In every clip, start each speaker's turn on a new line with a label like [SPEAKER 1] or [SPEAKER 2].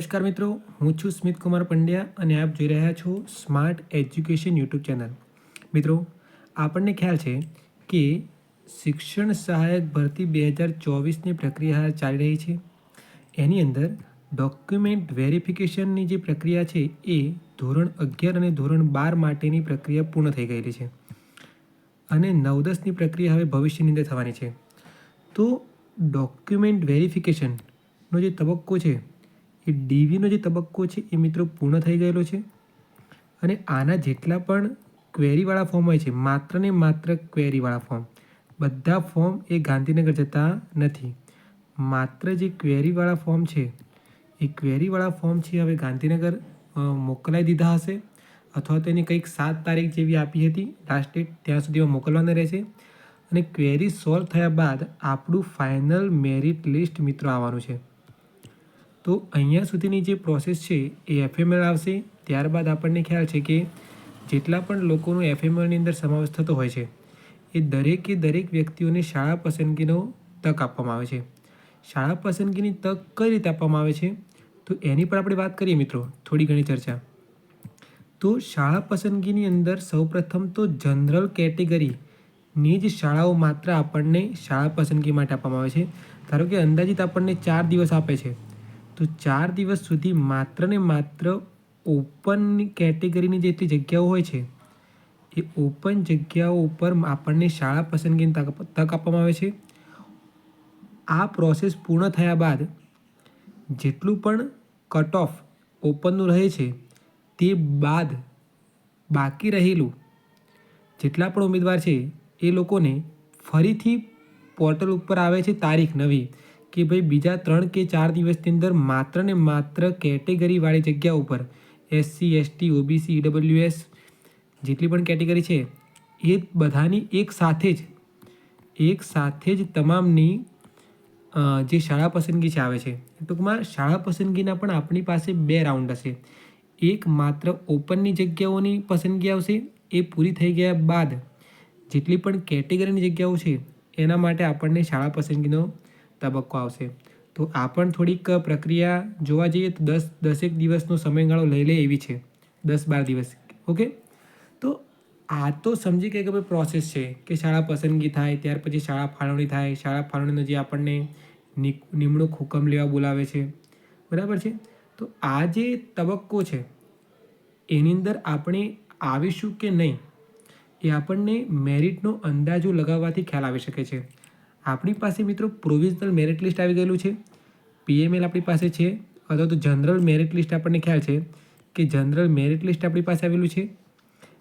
[SPEAKER 1] નમસ્કાર મિત્રો, હું છું સ્મિત કુમાર પંડ્યા અને આપ જોઈ રહ્યા છો સ્માર્ટ એજ્યુકેશન યુટ્યુબ ચેનલ. મિત્રો, આપણને ખ્યાલ છે કે શિક્ષણ સહાયક ભરતી બે હજાર ચોવીસની પ્રક્રિયા ચાલી રહી છે. એની અંદર ડોક્યુમેન્ટ વેરિફિકેશનની જે પ્રક્રિયા છે એ ધોરણ અગિયાર અને ધોરણ બાર માટેની પ્રક્રિયા પૂર્ણ થઈ ગયેલી છે. અને નવ દસની પ્રક્રિયા હવે ભવિષ્યની અંદર થવાની છે. તો ડોક્યુમેન્ટ વેરિફિકેશનનો જે તબક્કો છે એ ડીવીનો જે તબક્કો છે એ મિત્રો પૂર્ણ થઈ ગયેલો છે. અને આના જેટલા પણ ક્વેરીવાળા ફોર્મ હોય છે, માત્ર ને માત્ર ક્વેરીવાળા ફોર્મ, બધા ફોર્મ એ ગાંધીનગર જતા નથી. માત્ર જે ક્વેરીવાળા ફોર્મ છે, એ ક્વેરીવાળા ફોર્મ છે હવે ગાંધીનગર મોકલાઈ દીધા હશે અથવા તો એની કંઈક સાત તારીખ જેવી આપી હતી લાસ્ટ ડેટ ત્યાં સુધીમાં મોકલવાના રહેશે. અને ક્વેરી સોલ્વ થયા બાદ આપણું ફાઇનલ મેરિટ લિસ્ટ મિત્રો આવવાનું છે. તો અહીંયા સુધીની જે પ્રોસેસ છે એ એફએમએલ આવશે. ત્યારબાદ આપણને ખ્યાલ છે કે જેટલા પણ લોકોનો એફએમએલની અંદર સમાવેશ થતો હોય છે, એ દરેકે દરેક વ્યક્તિઓને શાળા પસંદગીનો તક આપવામાં આવે છે. શાળા પસંદગીની તક કઈ રીતે આપવામાં આવે છે? તો એની પર આપણે વાત કરીએ મિત્રો, થોડી ઘણી ચર્ચા. તો શાળા પસંદગીની અંદર સૌપ્રથમ તો જનરલ કેટેગરીની જ શાળાઓ માત્ર આપણને શાળા પસંદગી માટે આપવામાં આવે છે. ધારો કે અંદાજિત આપણને ચાર દિવસ આપે છે. તો ચાર દિવસ સુધી માત્ર ને માત્ર ઓપન કેટેગરીની જેટલી જગ્યાઓ હોય છે, એ ઓપન જગ્યાઓ ઉપર આપણને શાળા પસંદગીની તક તક આપવામાં આવે છે. આ પ્રોસેસ પૂર્ણ થયા બાદ જેટલું પણ કટ ઓફ ઓપનનું રહે છે, તે બાદ બાકી રહેલું જેટલા પણ ઉમેદવાર છે, એ લોકોને ફરીથી પોર્ટલ ઉપર આવે છે તારીખ નવી. કે ભાઈ બીજા ત્રણ કે ચાર દિવસની અંદર માત્ર ને માત્ર કેટેગરીવાળી જગ્યા ઉપર એસસી એસટી ઓબીસી ઈડબ્લ્યુએસ જેટલી પણ કેટેગરી છે, એ બધાની એક સાથે જ, એક સાથે જ તમામની જે શાળા પસંદગી છે આવે છે. ટૂંકમાં શાળા પસંદગીના પણ આપણી પાસે બે રાઉન્ડ હશે. એક માત્ર ઓપનની જગ્યાઓની પસંદગી આવશે, એ પૂરી થઈ ગયા બાદ જેટલી પણ કેટેગરીની જગ્યાઓ છે, એના માટે આપણને શાળા પસંદગીનો તબક્કો આવશે. તો આ પણ થોડીક પ્રક્રિયા જોવા જઈએ તો દસ, દસેક દિવસનો સમયગાળો લઈ લે એવી છે. દસ, બાર દિવસ. ઓકે? તો આ તો સમજી કે ભાઈ પ્રોસેસ છે કે શાળા પસંદગી થાય, ત્યાર પછી શાળા ફાળવણી થાય. શાળા ફાળવણીનો જે આપણને નિમણૂક હુકમ લેવા બોલાવે છે. બરાબર છે? તો આ જે તબક્કો છે, એની અંદર આપણે આવીશું કે નહીં, એ આપણને મેરિટનો અંદાજો લગાવવાથી ખ્યાલ આવી શકે છે. આપણી પાસે મિત્રો પ્રોવિઝનલ મેરિટ લિસ્ટ આવી ગયેલું છે. પીએમએલ આપણી પાસે છે અથવા તો જનરલ મેરિટ લિસ્ટ આપણને ખ્યાલ છે કે જનરલ મેરિટ લિસ્ટ આપણી પાસે આવેલું છે.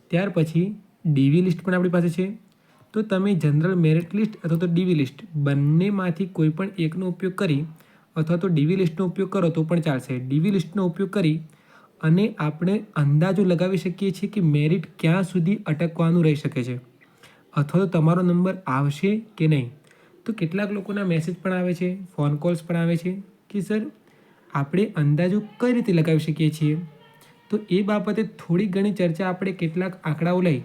[SPEAKER 1] ત્યાર પછી ડીવી લિસ્ટ પણ આપણી પાસે છે. તો તમે જનરલ મેરિટ લિસ્ટ અથવા તો ડીવી લિસ્ટ બંનેમાંથી કોઈ પણ એકનો ઉપયોગ કરી અથવા તો ડીવી લિસ્ટનો ઉપયોગ કરો તો પણ ચાલશે. ડીવી લિસ્ટનો ઉપયોગ કરી અને આપણે અંદાજો લગાવી શકીએ છીએ કે મેરિટ ક્યાં સુધી અટકવાનું રહી શકે છે. અથવા તો તમારો નંબર આવશે કે નહીં. તો કેટલાક લોકોના મેસેજ પણ આવે છે ફોન કોલ્સ પણ આવે છે કે, સર, આપણે અંદાજો કઈ રીતે લગાવી શકીએ છીએ? તો એ બાબતે થોડી ઘણી ચર્ચા આપણે કેટલાક આંકડાઓ લઈ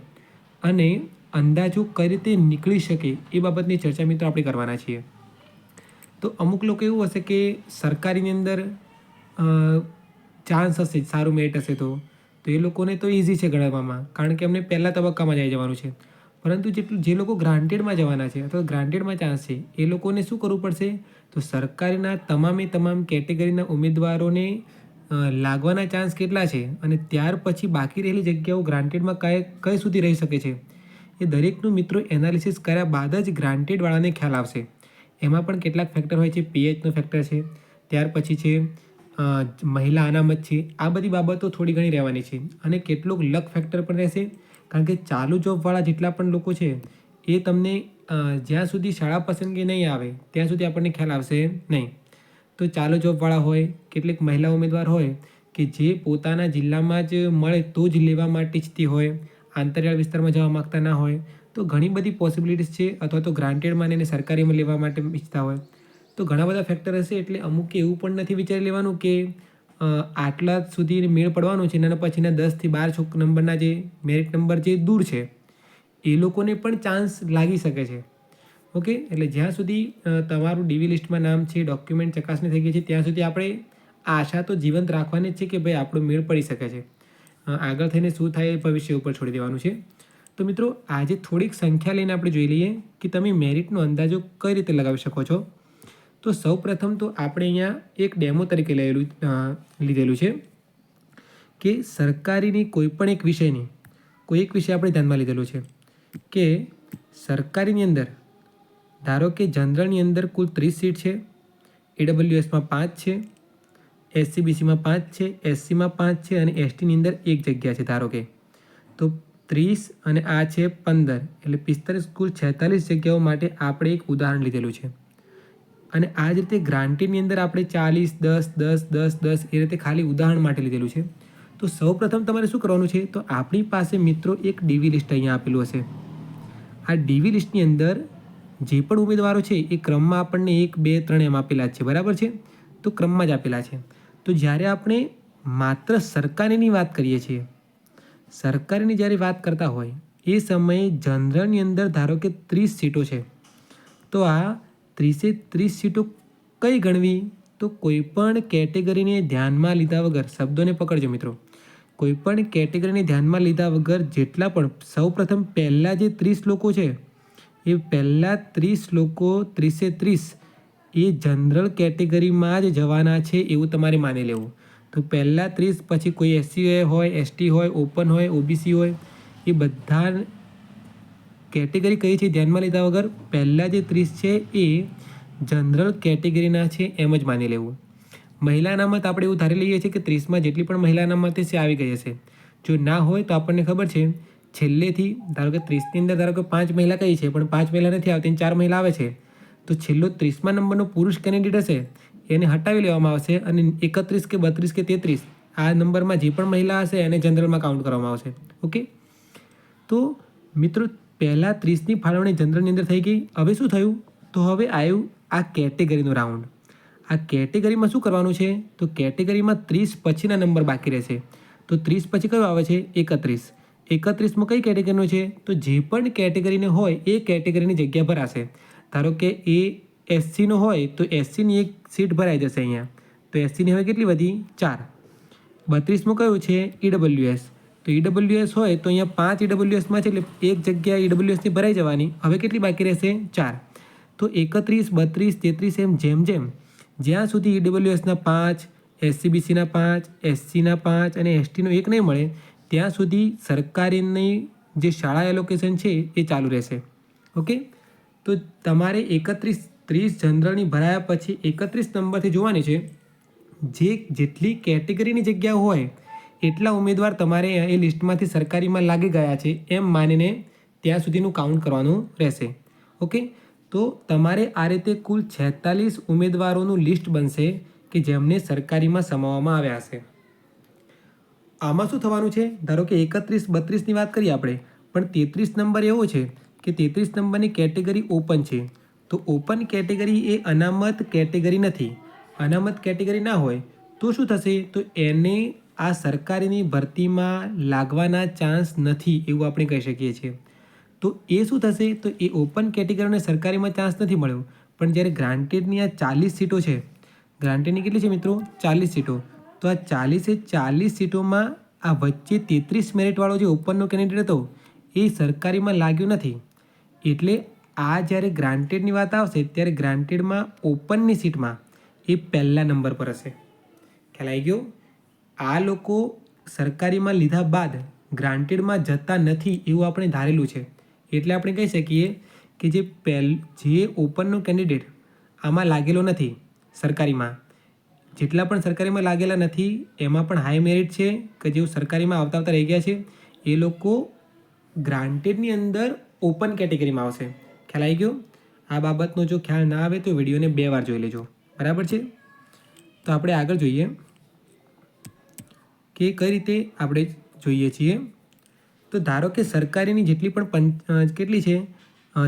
[SPEAKER 1] અને અંદાજો કઈ રીતે નીકળી શકે એ બાબતની ચર્ચા મિત્રો આપણે કરવાના છીએ. તો અમુક લોકો એવું હશે કે સરકારીની અંદર ચાન્સ હશે, સારું મેરિટ હશે તો. તો એ લોકોને તો ઇઝી છે ગણવામાં, કારણ કે અમને પહેલા તબક્કામાં જઈ જવાનું છે. પરંતુ જેટલું જે લોકો ગ્રાન્ટેડમાં જવાના છે, અથવા ગ્રાન્ટેડમાં ચાન્સ છે, એ લોકોને શું કરવું પડશે? તો સરકારના તમામે તમામ કેટેગરીના ઉમેદવારોને લાગવાના ચાન્સ કેટલા છે? અને ત્યાર પછી બાકી રહેલી જગ્યાઓ ગ્રાન્ટેડમાં કઈ કઈ સુધી રહી શકે છે? એ દરેકનું મિત્રો એનાલિસિસ કર્યા બાદ જ ગ્રાન્ટેડવાળાને ખ્યાલ આવશે. એમાં પણ કેટલાક ફેક્ટર હોય છે પીએચનો ફેક્ટર છે. ત્યાર પછી છે મહિલા અનામત છે, આ બધી બાબતો થોડી ઘણી રહેવાની છે અને કેટલોક લક ફેક્ટર પણ રહેશે. કારણ કે ચાલુ જોબવાળા જેટલા પણ લોકો છે, એ તમને જ્યાં સુધી શાળા પસંદગી નહીં આવે, ત્યાં સુધી આપણને ખ્યાલ આવશે નહીં. તો ચાલુ જોબવાળા હોય, કેટલીક મહિલા ઉમેદવાર હોય, કે જે પોતાના જિલ્લામાં જ મળે તો જ લેવા માટે ઈચ્છતી હોય, આંતરિયાળ વિસ્તારમાં જવા માગતા ના હોય, તો ઘણી બધી પોસિબિલિટીઝ છે, અથવા તો ગ્રાન્ટેડમાં અને સરકારીમાં લેવા માટે ઈચ્છતા હોય. તો ઘણા બધા ફેક્ટર હશે એટલે અમુક એવું પણ નથી વિચારી લેવાનું કે આટલા સુધી મેળ પડવાનો છે એના પછીના દસથી બાર છોક નંબરના જે મેરિટ નંબર જે દૂર છે, એ લોકોને પણ ચાન્સ લાગી શકે છે. ઓકે એટલે જ્યાં સુધી તમારું ડીવી લિસ્ટમાં નામ છે ડોક્યુમેન્ટ ચકાસણી થઈ ગઈ છે, ત્યાં સુધી આપણે આશા તો જીવંત રાખવાની જ છે કે ભાઈ આપણો મેળ પડી શકે છે. આગળ થઈને શું થાય એ ભવિષ્ય ઉપર છોડી દેવાનું છે. તો મિત્રો, આજે થોડીક સંખ્યા લઈને આપણે જોઈ લઈએ કે તમે મેરિટનો અંદાજો કઈ રીતે લગાવી શકો છો? તો સૌ પ્રથમ તો આપણે અહીંયા એક ડેમો તરીકે લેલું લીધેલું છે કે સરકારીની કોઈ પણ એક વિષયની કોઈ એક વિષય આપણે ધ્યાનમાં લીધેલું છે કે સરકારીની અંદર, ધારો કે જનરલની અંદર કુલ ત્રીસ સીટ છે એડબ્લ્યુએસમાં પાંચ છે એસસીબીસીમાં પાંચ છે એસસીમાં પાંચ છે અને એસટીની અંદર એક જગ્યા છે ધારો કે, તો ત્રીસ અને આ છે પંદર, એટલે પિસ્તાલીસ કુલ છેતાલીસ જગ્યાઓ માટે આપણે એક ઉદાહરણ લીધેલું છે. અને આ જ રીતે ગ્રાન્ટીની અંદર આપણે ચાલીસ, દસ દસ દસ દસ એ રીતે ખાલી ઉદાહરણ માટે લીધેલું છે. તો સૌપ્રથમ તમારે શું કરવાનું છે? તો આપણી પાસે મિત્રો એક ડીવી લિસ્ટ અહીંયા આપેલું હશે. આ ડીવી લિસ્ટની અંદર જે પણ ઉમેદવારો છે એ ક્રમમાં આપણને એક, બે, ત્રણ એમ આપેલા છે. બરાબર છે? તો ક્રમમાં જ આપેલા છે. તો જ્યારે આપણે માત્ર સરકારીની વાત કરીએ છીએ, સરકારીની જ્યારે વાત કરતા હોય, એ સમયે જનરલની અંદર ધારો કે ત્રીસ સીટો છે. તો આ ત્રીસે ત્રીસ સીટો કઈ ગણવી? તો કોઈ પણ કેટેગરીને ધ્યાનમાં લીધા વગર, શબ્દોને પકડજો મિત્રો. કોઈ પણ કેટેગરીને ધ્યાનમાં લીધા વગર જેટલા પણ, સૌપ્રથમ પહેલાં જે ત્રીસ લોકો છે, એ પહેલાં ત્રીસ લોકો ત્રીસે ત્રીસ, એ જનરલ કેટેગરીમાં જ જવાના છે એવું તમારે માની લેવું. તો પહેલાં ત્રીસ, પછી કોઈ એસસી હોય, એસટી હોય, ઓપન હોય, ઓબીસી હોય, એ બધા કેટેગરી કઈ છે? ધ્યાનમાં લીધા વગર પહેલાં જે ત્રીસ છે એ જનરલ કેટેગરીના છે એમ જ માની લેવું. મહિલા અનામત આપણે એવું ધારી લઈએ છીએ કે ત્રીસમાં જેટલી પણ મહિલા અનામત છે આવી ગઈ હશે. જો ના હોય તો આપણને ખબર છે, છેલ્લેથી ધારો કે ત્રીસની અંદર ધારો કે પાંચ મહિલા કઈ છે, પણ પાંચ મહિલા નથી આવતી ચાર મહિલા આવે છે, તો છેલ્લો ત્રીસમાં નંબરનો પુરુષ કેન્ડિડેટ હશે, એને હટાવી લેવામાં આવશે અને એકત્રીસ કે બત્રીસ કે તેત્રીસ, આ નંબરમાં જે પણ મહિલા હશે એને જનરલમાં કાઉન્ટ કરવામાં આવશે. ઓકે? તો મિત્રો પહેલાં ત્રીસની ફાળવણી જનરલની અંદર થઈ ગઈ. હવે શું થયું? તો હવે આવ્યું આ કેટેગરીનો રાઉન્ડ. આ કેટેગરીમાં શું કરવાનું છે? તો કેટેગરીમાં ત્રીસ પછીના નંબર બાકી રહેશે. તો ત્રીસ પછી કયો આવે છે? એકત્રીસ. એકત્રીસમાં કઈ કેટેગરીનો છે? તો જે પણ કેટેગરીને હોય, એ કેટેગરીની જગ્યા ભરાશે. ધારો કે એ એસસીનો હોય, તો એસસીની એક સીટ ભરાઈ જશે અહીંયા. તો એસસીની હવે કેટલી વધી? ચાર. બત્રીસમું કયું છે? ઈડબ્લ્યુએસ. તો ઈડબ્લ્યુએસ હોય તો અહીંયા પાંચ ઈડબ્લ્યુએસમાં છે એટલે એક જગ્યા ઈડબ્લ્યુએસની ભરાઈ જવાની. હવે કેટલી બાકી રહેશે? ચાર. તો એકત્રીસ, બત્રીસ, તેત્રીસ એમ જેમ જેમ. જ્યાં સુધી ઈડબ્લ્યુએસના પાંચ એસસીબીસીના પાંચ એસસીના પાંચ અને એસટીનો એક નહીં મળે, ત્યાં સુધી સરકારીની જે શાળા એલોકેશન છે એ ચાલુ રહેશે. ઓકે? તો તમારે એકત્રીસ, ત્રીસ જનરલની ભરાયા પછી એકત્રીસ નંબરથી જોવાની છે. જે જેટલી કેટેગરીની જગ્યા હોય એટલા ઉમેદવાર તમારે એ લિસ્ટમાંથી સરકારીમાં લાગી ગયા છે એમ માનીને ત્યાં સુધીનું કાઉન્ટ કરવાનું રહેશે. ઓકે તો તમારે આ રીતે કુલ છેતાલીસ ઉમેદવારોનું લિસ્ટ બનશે કે જેમને સરકારીમાં સમાવવામાં આવ્યા હશે. આમાં શું થવાનું છે? ધારો કે એકત્રીસ બત્રીસની વાત કરીએ આપણે, પણ તેત્રીસ નંબર એવો છે કે તેત્રીસ નંબરની કેટેગરી ઓપન છે. તો ઓપન કેટેગરી એ અનામત કેટેગરી નથી. અનામત કેટેગરી ના હોય તો શું થશે? તો એને આ સરકારીની ભરતીમાં લાગવાના ચાન્સ નથી એવું આપણે કહી શકીએ છીએ. તો એ શું થશે? તો એ ઓપન કેટેગરીને સરકારીમાં ચાન્સ નથી મળ્યો. પણ જ્યારે ગ્રાન્ટેડની આ ચાલીસ સીટો છે ગ્રાન્ટેડની કેટલી છે મિત્રો? ચાલીસ સીટો. તો આ ચાલીસે ચાલીસ સીટોમાં આ વચ્ચે તેત્રીસ મેરિટવાળો જે ઓપનનો કેન્ડિડેટ હતો, એ સરકારીમાં લાગ્યો નથી. એટલે આ જ્યારે ગ્રાન્ટેડની વાત આવશે, ત્યારે ગ્રાન્ટેડમાં ઓપનની સીટમાં એ પહેલા નંબર પર હશે. ખ્યાલ આવી ગયો? આ લોકો સરકારીમાં લીધા બાદ ગ્રાન્ટેડમાં જતા નથી એવું આપણે ધારેલું છે. એટલે આપણે કહી શકીએ કે જે પહેલ જે ઓપનનો કેન્ડિડેટ આમાં લાગેલો નથી સરકારીમાં. જેટલા પણ સરકારીમાં લાગેલા નથી, એમાં પણ હાઈ મેરિટ છે કે જેઓ સરકારીમાં આવતા આવતા રહી ગયા છે, એ લોકો ગ્રાન્ટેડની અંદર ઓપન કેટેગરીમાં આવશે. ખ્યાલ આવી ગયો? આ બાબતનો જો ખ્યાલ ના આવે તો વિડીયોને બે વાર જોઈ લેજો. બરાબર છે? તો આપણે આગળ જોઈએ. કે કઈ રીતે આપણે જોઈએ છીએ? તો ધારો કે સરકારીની જેટલી પણ પંચ કેટલી છે?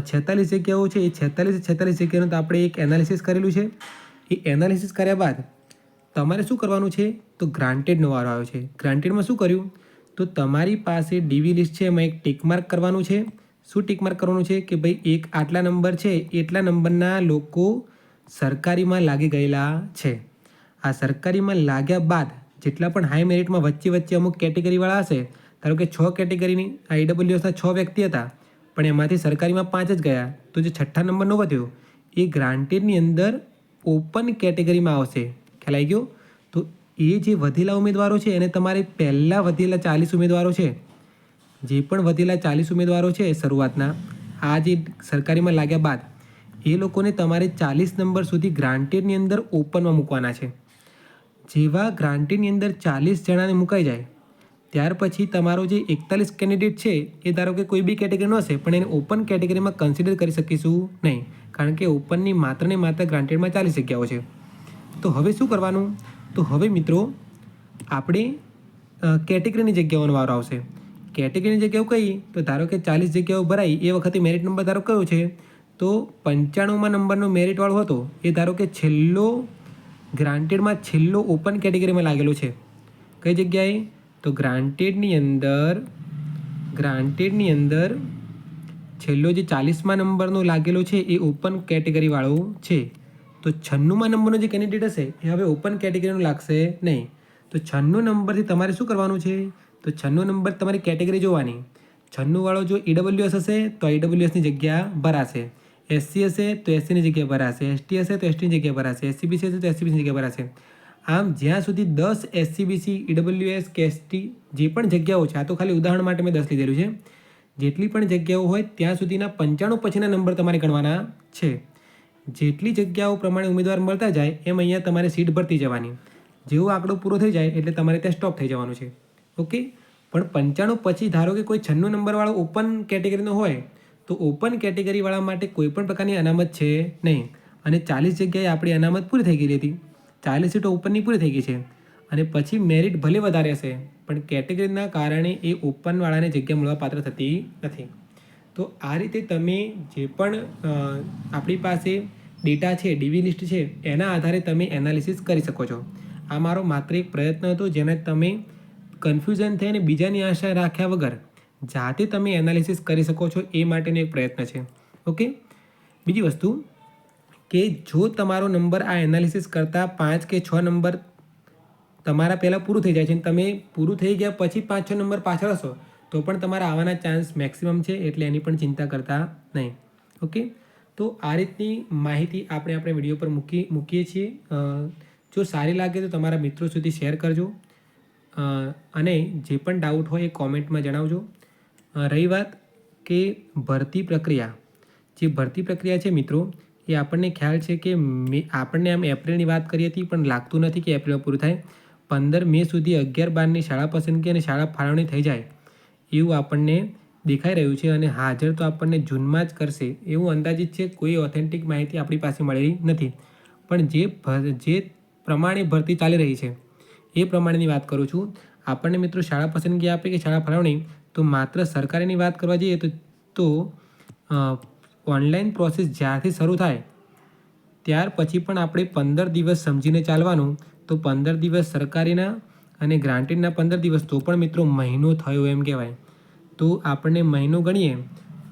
[SPEAKER 1] છેતાલીસ જગ્યાઓ છે. એ છેતાલીસ છેતાલીસ જગ્યાનું તો આપણે એક એનાલિસિસ કરેલું છે. એ એનાલિસિસ કર્યા બાદ તમારે શું કરવાનું છે? તો ગ્રાન્ટેડનો વારો આવ્યો છે. ગ્રાન્ટેડમાં શું કર્યું? તો તમારી પાસે ડીવી લિસ્ટ છે. એમાં એક ટિક માર્ક કરવાનું છે. શું ટિક માર્ક કરવાનું છે? કે ભાઈ એક આટલા નંબર છે. એટલા નંબરના લોકો સરકારીમાં લાગી ગયેલા છે. આ સરકારીમાં લાગ્યા બાદ જેટલા પણ હાઈ મેરિટમાં વચ્ચે વચ્ચે અમુક કેટેગરીવાળા હશે, ધારો કે છ કેટેગરીની આ ઈડબ્લ્યુએસના છ વ્યક્તિ હતા, પણ એમાંથી સરકારીમાં પાંચ જ ગયા, તો જે છઠ્ઠા નંબરનો વધ્યો, એ ગ્રાન્ટેડની અંદર ઓપન કેટેગરીમાં આવશે. ખ્યાલ આવી ગયો? તો એ જે વધેલા ઉમેદવારો છે, એને તમારે પહેલાં વધેલા ચાલીસ ઉમેદવારો છે. જે પણ વધેલા ચાલીસ ઉમેદવારો છે શરૂઆતના, આ જે સરકારીમાં લાગ્યા બાદ, એ લોકોને તમારે ચાલીસ નંબર સુધી ગ્રાન્ટેડની અંદર ઓપનમાં મૂકવાના છે. જેવા ગ્રાન્ટીની અંદર ચાલીસ જણાને મુકાઈ જાય, ત્યાર પછી તમારો જે એકતાલીસ કેન્ડિડેટ છે, એ ધારો કે કોઈ બી કેટેગરીનો હશે, પણ એને ઓપન કેટેગરીમાં કન્સિડર કરી શકીશું નહીં, કારણ કે ઓપનની માત્ર ને માત્ર ગ્રાન્ટેડમાં ચાલીસ જગ્યાઓ છે. તો હવે શું કરવાનું? તો હવે મિત્રો, આપણે કેટેગરીની જગ્યાઓનો વારો આવશે. કેટેગરીની જગ્યાઓ કઈ? તો ધારો કે ચાલીસ જગ્યાઓ ભરાઈ, એ વખતે મેરિટ નંબર ધારો કયો છે? તો પંચાણુંમાં નંબરનો મેરિટવાળો હતો, એ ધારો કે છેલ્લો ગ્રાન્ટેડમાં છેલ્લો ઓપન કેટેગરીમાં લાગેલો છે. કઈ જગ્યાએ? તો ગ્રાન્ટેડની અંદર ગ્રાન્ટેડની અંદર છેલ્લો જે ચાલીસમાં નંબરનો લાગેલો છે એ ઓપન કેટેગરીવાળો છે. તો છન્નુંમાં નંબરનો જે કેન્ડિડેટ હશે, એ હવે ઓપન કેટેગરીનો લાગશે નહીં. તો છન્નું નંબરથી તમારે શું કરવાનું છે? તો છન્નું નંબર તમારી કેટેગરી જોવાની. છન્નુંવાળો જો ઈડબ્લ્યુએસ હશે, તો ઈડબ્લ્યુએસની જગ્યા ભરાશે. એસસી હશે તો એસસીની જગ્યા ભરાશે. એસટી હશે તો એસટીની જગ્યા ભરાશે. એસસીબીસી હશે તો એસસીબીસી જગ્યા ભરાશે. આમ જ્યાં સુધી દસ એસસીબીસી ઈડબ્લ્યુએસ કે એસટી જે પણ જગ્યાઓ છે, આ તો ખાલી ઉદાહરણ માટે મેં દસ લીધેલું છે, જેટલી પણ જગ્યાઓ હોય ત્યાં સુધીના પંચાણું પછીના નંબર તમારે ગણવાના છે. જેટલી જગ્યાઓ પ્રમાણે ઉમેદવાર મળતા જાય, એમ અહીંયા તમારે સીટ ભરતી જવાની. જેવો આંકડો પૂરો થઈ જાય, એટલે તમારે ત્યાં સ્ટોપ થઈ જવાનું છે. ઓકે? પણ પંચાણું પછી ધારો કે કોઈ છન્નું નંબરવાળો ઓપન કેટેગરીનો હોય તો ઓપન કેટેગરીવાળા માટે કોઈ પણ પ્રકારની અનામત છે નહીં. અને ચાલીસ જગ્યાએ આપણી અનામત પૂરી થઈ ગઈ હતી. ચાલીસ સીટો ઓપનની પૂરી થઈ ગઈ છે. અને પછી મેરિટ ભલે વધારે હશે, પણ કેટેગરીના કારણે એ ઓપનવાળાને જગ્યા મળવાપાત્ર થતી નથી. તો આ રીતે તમે જે પણ આપણી પાસે ડેટા છે ડીવી લિસ્ટ છે, એના આધારે તમે એનાલિસિસ કરી શકો છો. આ મારો માત્ર એક પ્રયત્ન હતો, જેને તમે કન્ફ્યુઝન થઈને બીજાની આશા રાખ્યા વગર જાતે તમે એનાલિસિસ કરી શકો છો એ માટેનો એક પ્રયત્ન છે. ઓકે બીજી વસ્તુ કે જો તમારો નંબર આ એનાલિસિસ કરતાં પાંચ કે છ નંબર તમારા પહેલાં પૂરું થઈ જાય છે અને તમે પૂરું થઈ ગયા પછી પાંચ, છ નંબર પાછળ હશો, તો પણ તમારા આવવાના ચાન્સ મેક્સિમમ છે એટલે એની પણ ચિંતા કરતા નહીં. ઓકે તો આ રીતની માહિતી આપણે આપણે વીડિયો પર મૂકી, મૂકીએ છીએ. જો સારી લાગે તો તમારા મિત્રો સુધી શેર કરજો. અને જે પણ ડાઉટ હોય એ કોમેન્ટમાં જણાવજો. રહી વાત કે ભરતી પ્રક્રિયા. જે ભરતી પ્રક્રિયા છે મિત્રો, એ આપણને ખ્યાલ છે કે મે, આપણને આમ એપ્રિલની વાત કરી હતી, પણ લાગતું નથી કે એપ્રિલમાં પૂરું થાય. પંદર મે સુધી અગિયાર બારની શાળા પસંદગી અને શાળા ફાળવણી થઈ જાય. એવું આપણને દેખાઈ રહ્યું છે અને હાજર તો આપણને જૂનમાં જ કરશે. એવું અંદાજિત છે, કોઈ ઓથેન્ટિક માહિતી આપણી પાસે મળેલી નથી. પણ જે જે પ્રમાણે ભરતી ચાલી રહી છે, એ પ્રમાણેની વાત કરું છું. આપણને મિત્રો શાળા પસંદગી આપે કે શાળા ફાળવણી? તો માત્ર સરકારીની વાત કરવા જઈએ તો તો ઓનલાઈન પ્રોસેસ જ્યારથી શરૂ થાય, ત્યાર પછી પણ આપણે પંદર દિવસ સમજીને ચાલવાનું. તો પંદર દિવસ સરકારીના અને ગ્રાન્ટેડના પંદર દિવસ તો પણ મિત્રો મહિનો થયો એમ કહેવાય. તો આપણને મહિનો ગણીએ,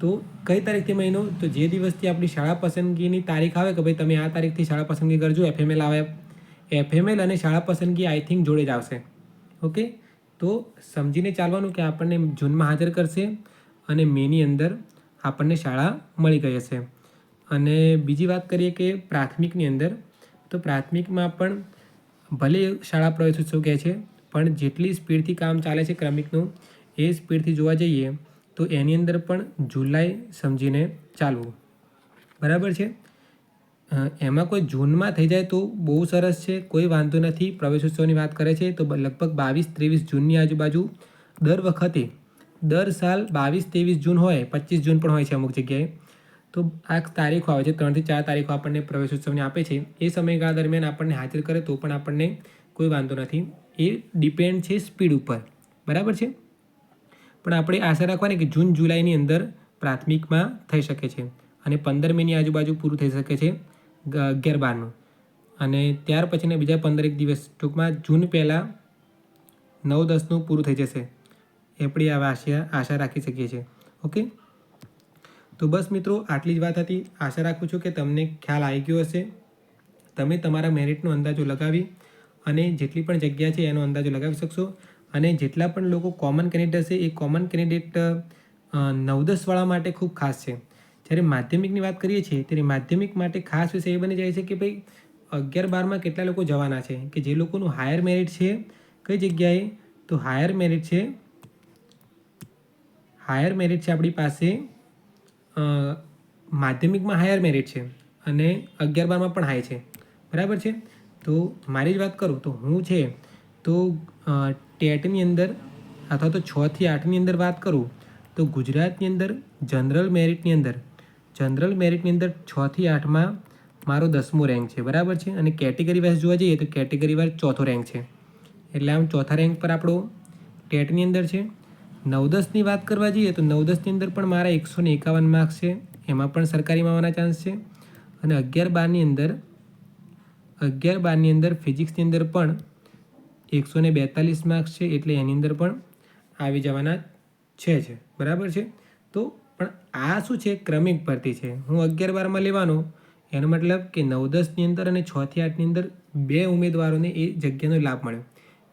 [SPEAKER 1] તો કઈ તારીખથી મહિનો? તો જે દિવસથી આપણી શાળા પસંદગીની તારીખ આવે કે ભાઈ તમે આ તારીખથી શાળા પસંદગી કરજો એફએમએલ આવે. એફએમએલ અને શાળા પસંદગી આઈ થિંક જોડે જ આવશે. ઓકે? તો સમજીને ચાલવાનું કે આપણને જૂનમાં હાજર કરશે અને મેની અંદર આપણને શાળા મળી ગઈ હશે. અને બીજી વાત કરીએ કે પ્રાથમિકની અંદર, તો પ્રાથમિકમાં પણ ભલે શાળા પ્રવેશોત્સવ કહે છે, પણ જેટલી સ્પીડથી કામ ચાલે છે ક્રમિકનું, એ સ્પીડથી જોવા જઈએ તો એની અંદર પણ જુલાઈ સમજીને ચાલવું. બરાબર છે? એમાં કોઈ જૂનમાં થઈ જાય તો બહુ સરસ છે, કોઈ વાંધો નથી. પ્રવેશોત્સવની વાત કરે છે તો લગભગ બાવીસ ત્રેવીસ જૂનની આજુબાજુ દર વખતે, દર સાલ બાવીસ ત્રેવીસ જૂન હોય, પચીસ જૂન પણ હોય છે અમુક જગ્યાએ. તો આ તારીખો આવે છે ત્રણથી ચાર તારીખો આપણને પ્રવેશોત્સવની આપે છે. એ સમયગાળા દરમિયાન આપણને હાજર કરે તો પણ આપણને કોઈ વાંધો નથી. એ ડિપેન્ડ છે સ્પીડ ઉપર. બરાબર છે? પણ આપણે આશા રાખવાની કે જૂન જુલાઈની અંદર પ્રાથમિકમાં થઈ શકે છે અને પંદર મેની આજુબાજુ પૂરું થઈ શકે છે. અગિયાર બારનું અને ત્યાર પછીને બીજા પંદરેક દિવસ ટૂંકમાં જૂન પહેલાં નવ દસનું પૂરું થઈ જશે. એ આપણી આ આશા આશા રાખી શકીએ છીએ. ઓકે? તો બસ મિત્રો, આટલી જ વાત હતી. આશા રાખું છું કે તમને ખ્યાલ આવી ગયો હશે. તમે તમારા મેરિટનો અંદાજો લગાવી અને જેટલી પણ જગ્યા છે એનો અંદાજો લગાવી શકશો. અને જેટલા પણ લોકો કોમન કેન્ડિડેટ હશે એ કોમન કેન્ડિડેટ નવ દસવાળા માટે ખૂબ ખાસ છે. જ્યારે માધ્યમિકની વાત કરીએ છીએ, ત્યારે માધ્યમિક માટે ખાસ વિષય એ બની જાય છે કે ભાઈ, અગિયાર બારમાં કેટલા લોકો જવાના છે? કે જે લોકોનું હાયર મેરિટ છે, કઈ જગ્યાએ? તો હાયર મેરિટ છે હાયર મેરિટ છે આપણી પાસે માધ્યમિકમાં હાયર મેરિટ છે અને અગિયાર બારમાં પણ હાઈ છે. બરાબર છે? તો મારી જ વાત કરું, તો હું છે, તો ટેટની અંદર અથવા તો છથી આઠની અંદર વાત કરું, તો ગુજરાતની અંદર જનરલ મેરિટની અંદર જનરલ મેરિટની અંદર છથી આઠમાં મારો દસમો રેન્ક છે, બરાબર છે? અને કેટેગરી વાઇઝ જોવા જઈએ તો કેટેગરી વાઇઝ ચોથો રેન્ક છે. એટલે આમ ચોથા રેન્ક પર આપણો ટેટની અંદર છે. નવ દસની વાત કરવા જઈએ તો નવ દસની અંદર પણ મારા એકસો ને એકાવન માર્ક્સ છે. એમાં પણ સરકારીમાં આવવાના ચાન્સ છે. અને અગિયાર બારની અંદર, અગિયાર બારની અંદર ફિઝિક્સની અંદર પણ એકસો ને બેતાલીસ માર્ક્સ છે, એટલે એની અંદર પણ આવી જવાના છે છે બરાબર છે? તો પણ આ શું છે? ક્રમિક ભરતી છે. હું અગિયાર બારમાં લેવાનો. એનો મતલબ કે નવ દસની અંદર અને છથી આઠની અંદર બે ઉમેદવારોને એ જગ્યાનો લાભ મળ્યો.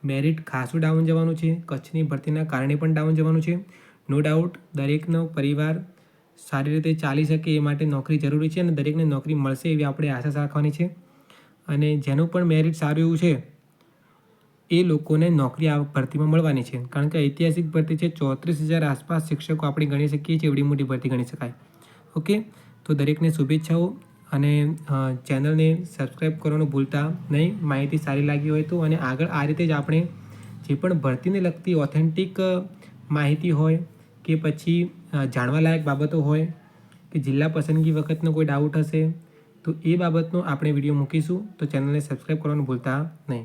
[SPEAKER 1] મેરિટ ખાસું ડાઉન જવાનું છે. કચ્છની ભરતીના કારણે પણ ડાઉન જવાનું છે. નો ડાઉટ દરેકનો પરિવાર સારી રીતે ચાલી શકે એ માટે નોકરી જરૂરી છે અને દરેકને નોકરી મળશે એવી આપણે આશા રાખવાની છે. અને જેનું પણ મેરિટ સારું એવું છે એ લોકોને નોકરી આ ભરતીમાં મળવાની છે. કારણ કે ઐતિહાસિક ભરતી છે, ચોત્રીસ હજાર આસપાસ શિક્ષકો આપણે ગણી શકીએ છીએ, એવડી મોટી ભરતી ગણી શકાય. ઓકે? તો દરેકને શુભેચ્છાઓ અને ચેનલને સબસ્ક્રાઈબ કરવાનું ભૂલતા નહીં. માહિતી સારી લાગી હોય તો અને આગળ આ રીતે જ આપણે જે પણ ભરતીને લગતી ઓથેન્ટિક માહિતી હોય કે પછી જાણવાલાયક બાબતો હોય કે જિલ્લા પસંદગી વખતનો કોઈ ડાઉટ હશે તો એ બાબતનો આપણે વીડિયો મૂકીશું. તો ચેનલને સબસ્ક્રાઈબ કરવાનું ભૂલતા નહીં.